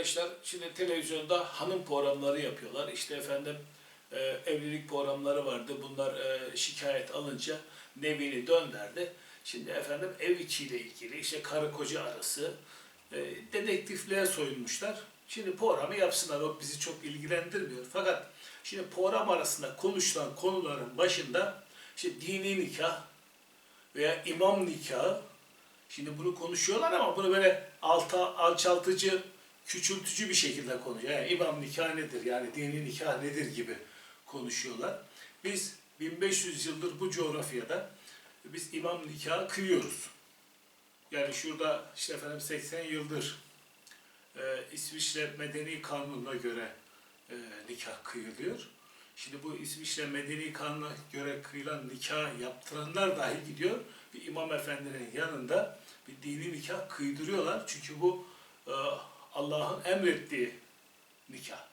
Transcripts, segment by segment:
arkadaşlar şimdi televizyonda hanım programları yapıyorlar. İşte efendim e, evlilik programları vardı. Bunlar e, şikayet alınca nevini dönderdi. Şimdi efendim ev içiyle ilgili işte karı koca arası e, dedektifliğe soyunmuşlar. Şimdi programı yapsınlar. O bizi çok ilgilendirmiyor. Fakat şimdi program arasında konuşulan konuların başında işte dini nikah veya imam nikahı Şimdi bunu konuşuyorlar ama bunu böyle alta, alçaltıcı, küçültücü bir şekilde konuşuyor. Yani imam nikah nedir, yani dini nikah nedir gibi konuşuyorlar. Biz 1500 yıldır bu coğrafyada biz imam nikahı kıyıyoruz. Yani şurada işte efendim 80 yıldır e, İsviçre Medeni Kanunu'na göre e, nikah kıyılıyor. Şimdi bu İsviçre Medeni Kanunu'na göre kıyılan nikah yaptıranlar dahi gidiyor bir imam efendinin yanında bir dini nikah kıydırıyorlar. Çünkü bu e, Allah'ın emrettiği nikah.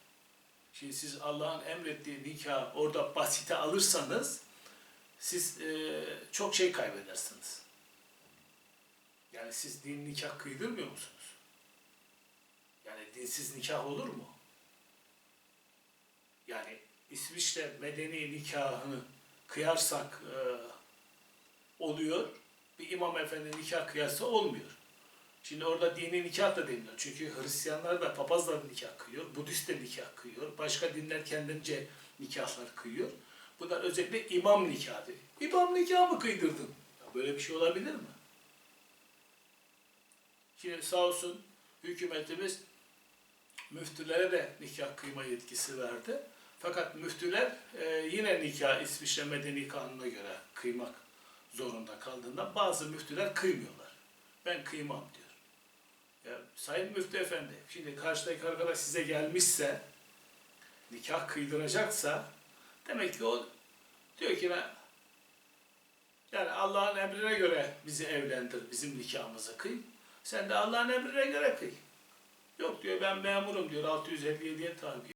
Şimdi siz Allah'ın emrettiği nikah orada basite alırsanız siz e, çok şey kaybedersiniz. Yani siz din nikah kıydırmıyor musunuz? Yani dinsiz nikah olur mu? Yani İsviçre medeni nikahını kıyarsak e, oluyor. Bir imam efendi nikah kıyası olmuyor. Şimdi orada dini nikah da deniyor. Çünkü Hristiyanlar da papazlar nikah kıyıyor. Budist de nikah kıyıyor. Başka dinler kendince nikahlar kıyıyor. Bunlar özellikle imam nikahı. İmam nikahı mı kıydırdın? Ya böyle bir şey olabilir mi? Şimdi sağ olsun hükümetimiz müftülere de nikah kıyma yetkisi verdi. Fakat müftüler e, yine nikah İsviçre Medeni Kanunu'na göre kıymak zorunda kaldığında bazı müftüler kıymıyorlar. Ben kıymam diyor. Ya Sayın Müftü Efendi, şimdi karşıdaki arkadaş size gelmişse, nikah kıydıracaksa, demek ki o diyor ki ben yani Allah'ın emrine göre bizi evlendir, bizim nikahımızı kıy. Sen de Allah'ın emrine göre kıy. Yok diyor ben memurum diyor 657'ye tabi.